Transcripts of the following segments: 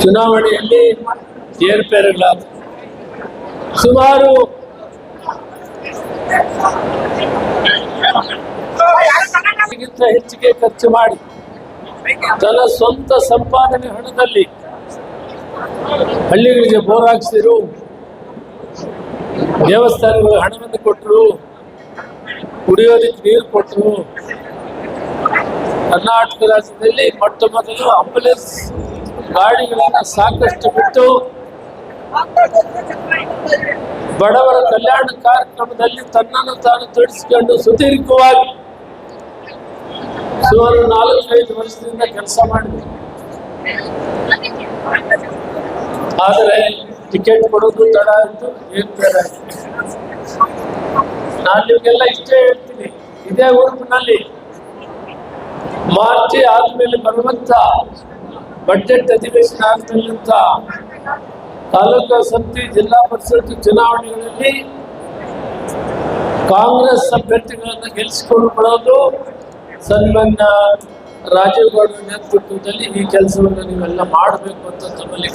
ಚುನಾವಣೆಯಲ್ಲಿ ಏರ್ಪೇರಿಲ್ಲ ಸುಮಾರು ಹೆಚ್ಚಿಗೆ ಖರ್ಚು ಮಾಡಿ ತನ್ನ ಸ್ವಂತ ಸಂಪಾದನೆ ಹಣದಲ್ಲಿ ಹಳ್ಳಿಗಳಿಗೆ ಬೋರ್ ಹಾಕ್ಸಿರು ದೇವಸ್ಥಾನಗಳು ಹಣವನ್ನು ಕೊಟ್ಟರು ಕುಡಿಯೋದಕ್ಕೆ ನೀರು ಕೊಟ್ಟರು ಕರ್ನಾಟಕ ರಾಜ್ಯದಲ್ಲಿ ಮೊಟ್ಟ ಮೊದಲು ಆಂಬುಲೆನ್ಸ್ ಗಾಡಿಗಳನ್ನು ಸಾಕಷ್ಟು ಬಿಟ್ಟು ಬಡವರ ಕಲ್ಯಾಣ ಕಾರ್ಯಕ್ರಮದಲ್ಲಿ ತನ್ನನ್ನು ತಾನು ತೊಡಗಿಸಿಕೊಂಡು ಸುದೀರ್ಘವಾಗಿ ಸುಮಾರು ನಾಲ್ಕೈದು ವರ್ಷದಿಂದ ಕೆಲಸ ಮಾಡಿದೆ. ಆದರೆ ಟಿಕೆಟ್ ಕೊಡೋದು ತಡ ಆಯಿತು ಬೇಡ ನಾನು ನಿಮಗೆಲ್ಲ ಇಷ್ಟೇ ಹೇಳ್ತೀನಿ. ಇದೇ ಊರಿನಲ್ಲಿ ಮಾರ್ಚ್ ಆದ್ಮೇಲೆ ಬರುವಂತ ಬಜೆಟ್ ಅಧಿವೇಶನ ಆಗ್ತಕ್ಕಂಥ ತಾಲೂಕು ಸಮಿತಿ ಜಿಲ್ಲಾ ಪರಿಷತ್ ಚುನಾವಣೆಗಳಲ್ಲಿ ಕಾಂಗ್ರೆಸ್ ಅಭ್ಯರ್ಥಿಗಳನ್ನ ಗೆಲ್ಲಿಸಿಕೊಂಡು ಬರೋದು ಸನ್ಮಾನ್ಯ ರಾಜೀವ್ ನೇತೃತ್ವದಲ್ಲಿ ಈ ಕೆಲಸವನ್ನು ನೀವೆಲ್ಲ ಮಾಡಬೇಕು ಅಂತ ತಮ್ಮಲ್ಲಿ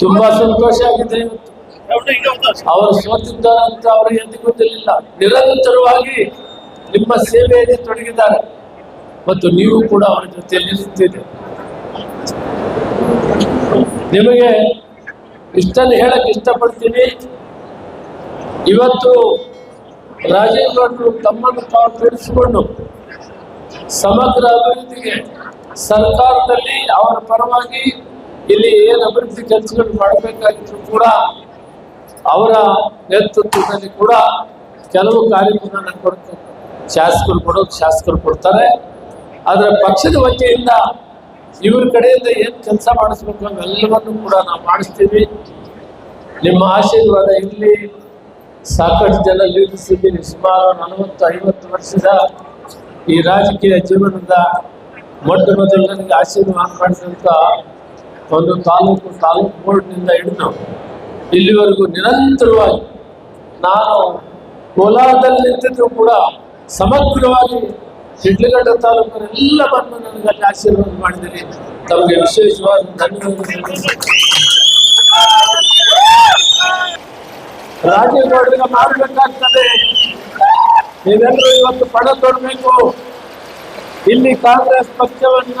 ತುಂಬಾ ಸಂತೋಷ ಆಗಿದೆ ಇವತ್ತು. ಅವರು ಸೋತಿದ್ದಾರಂತ ಅವರಿಗೆ ಎಂದಿಗೂ ಗೊತ್ತಿರಲಿಲ್ಲ. ನಿರಂತರವಾಗಿ ನಿಮ್ಮ ಸೇವೆಯಲ್ಲಿ ತೊಡಗಿದ್ದಾರೆ. ಮತ್ತು ನೀವು ಕೂಡ ಅವರ ಜೊತೆಯಲ್ಲಿ ನಿಂತಿದೆ ನಿಮಗೆ ಇಷ್ಟನ್ನು ಹೇಳಕ್ ಇಷ್ಟಪಡ್ತೀನಿ. ಇವತ್ತು ರಾಜೀವ್ ತಮ್ಮನ್ನು ತಾವು ತಿಳಿಸಿಕೊಂಡು ಸಮಗ್ರ ಅಭಿವೃದ್ಧಿಗೆ ಸರ್ಕಾರದಲ್ಲಿ ಅವರ ಪರವಾಗಿ ಇಲ್ಲಿ ಏನು ಅಭಿವೃದ್ಧಿ ಕೆಲಸಗಳು ಮಾಡಬೇಕಾಗಿದ್ರು ಕೂಡ ಅವರ ನೇತೃತ್ವದಲ್ಲಿ ಕೂಡ ಕೆಲವು ಕಾರ್ಯಕ್ರಮ ಕೊಡ್ತಾರೆ ಶಾಸಕರು ಕೊಡೋದು ಶಾಸಕರು ಕೊಡ್ತಾರೆ. ಆದರೆ ಪಕ್ಷದ ವತಿಯಿಂದ ಇವ್ರ ಕಡೆಯಿಂದ ಏನು ಕೆಲಸ ಮಾಡಿಸ್ಬೇಕು ಅವೆಲ್ಲವನ್ನು ಕೂಡ ನಾವು ಮಾಡಿಸ್ತೀವಿ. ನಿಮ್ಮ ಆಶೀರ್ವಾದ ಇಲ್ಲಿ ಸಾಕಷ್ಟು ಜನ ಲೀಡಿಸಿದ್ದೀನಿ ಸುಮಾರು ನಲವತ್ತು ಐವತ್ತು ವರ್ಷದ ಈ ರಾಜಕೀಯ ಜೀವನದ ಮೊಟ್ಟ ಮೊದಲು ನನಗೆ ಆಶೀರ್ವಾದ ಮಾಡಿದಂಥ ಒಂದು ತಾಲೂಕು ತಾಲೂಕು ಬೋರ್ಡ್ನಿಂದ ಹಿಡಿದು ಇಲ್ಲಿವರೆಗೂ ನಿರಂತರವಾಗಿ ನಾನು ಕೋಲಾರದಲ್ಲಿ ಕೂಡ ಸಮಗ್ರವಾಗಿ ಶಿಡ್ಲಘಟ್ಟ ತಾಲೂಕಿನ ಎಲ್ಲ ಬಂದು ನನಗೆ ಅಲ್ಲಿ ಆಶೀರ್ವಾದ ಮಾಡಿದರೆ ತಮಗೆ ವಿಶೇಷವಾಗಿ ರಾಜೀವ್ ಮಾಡಬೇಕಾಗ್ತದೆ. ನೀವೆಲ್ಲರೂ ಇವತ್ತು ಪಣ ತೊಡಬೇಕು. ಇಲ್ಲಿ ಕಾಂಗ್ರೆಸ್ ಪಕ್ಷವನ್ನ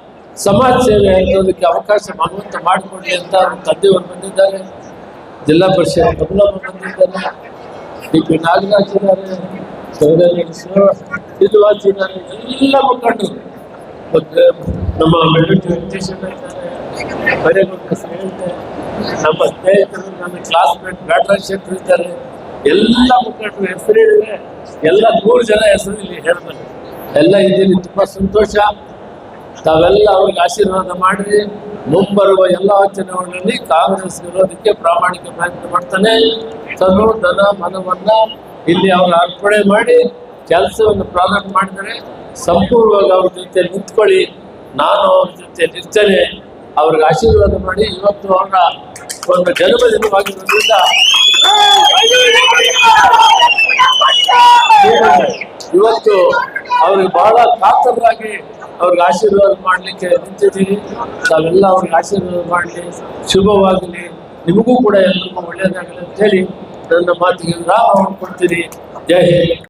ಸಮಾಜ ಸೇವೆ ಅನ್ನೋದಕ್ಕೆ ಅವಕಾಶ ಭಗವಂತ ಮಾಡಿಕೊಡ್ಲಿ ಅಂತ ಅವ್ರ ತಂದೆಯವರು ಬಂದಿದ್ದಾರೆ. ಜಿಲ್ಲಾ ಪರಿಷತ್ ಕಮಲಮ್ಮ ಬಂದಿದ್ದಾರೆ. ಡಿ ಪಿ ನಾಗರಾಜ್ ಇದ್ದಾರೆ. ಇದ್ದಾರೆ. ಎಲ್ಲ ಮುಖಂಡರು. ನಮ್ಮ ಇದ್ದಾರೆ. ನಮ್ಮ ಸ್ನೇಹಿತರು ನನ್ನ ಕ್ಲಾಸ್ಮೇಟ್ ಬ್ಯಾಟ್ರಾಜ್ ಶೆಟ್ಟರ್ ಇದ್ದಾರೆ. ಎಲ್ಲ ಮುಖಂಡರು ಹೆಸರು ಹೇಳಿದ್ರೆ ಎಲ್ಲ ಮೂರು ಜನ ಹೆಸರು ಇಲ್ಲಿ ಹೇಳ್ತಾರೆ. ಎಲ್ಲ ಇದೀನಿ ತುಂಬಾ ಸಂತೋಷ. ತಾವೆಲ್ಲ ಅವ್ರಿಗೆ ಆಶೀರ್ವಾದ ಮಾಡಿರಿ ಮುಂಬರುವ ಎಲ್ಲ ಚುನಾವಣೆಯಲ್ಲಿ ಕಾಂಗ್ರೆಸ್ ಗೆಲ್ಲೋದಕ್ಕೆ ಪ್ರಾಮಾಣಿಕ ಪ್ರಯತ್ನ ಮಾಡ್ತಾನೆ ತನು ಧನ ಮನವನ್ನ ಇಲ್ಲಿ ಅವರು ಅರ್ಪಣೆ ಮಾಡಿ ಕೆಲಸವನ್ನು ಪ್ರಾರಂಭ ಮಾಡಿದರೆ ಸಂಪೂರ್ಣವಾಗಿ ಅವ್ರ ಜೊತೆ ನಿಂತ್ಕೊಳ್ಳಿ ನಾನು ಅವ್ರ ಜೊತೆ ನಿರ್ತೇನೆ ಅವ್ರಿಗೆ ಆಶೀರ್ವಾದ ಮಾಡಿ ಇವತ್ತು ಅವರ ಒಂದು ಜನ್ಮದಿನವಾಗಿರೋದ್ರಿಂದ ಇವತ್ತು ಅವ್ರಿಗೆ ಬಹಳ ಕಾತರರಾಗಿ ಅವ್ರಿಗೆ ಆಶೀರ್ವಾದ ಮಾಡ್ಲಿಕ್ಕೆ ನಿಂತಿದ್ದೀನಿ ತಾವೆಲ್ಲ ಅವ್ರಿಗೆ ಆಶೀರ್ವಾದ ಮಾಡಲಿ, ಶುಭವಾಗಲಿ. ನಿಮಗೂ ಕೂಡ ಎಲ್ಲರಿಗೂ ಒಳ್ಳೆಯದಾಗಲಿ ಅಂತ ಹೇಳಿ ನನ್ನ ಮಾತಿಗೆ ವಿರಾಮ ಮಾಡ್ಕೊಡ್ತೀನಿ ಜೈ ಹಿಂದ್.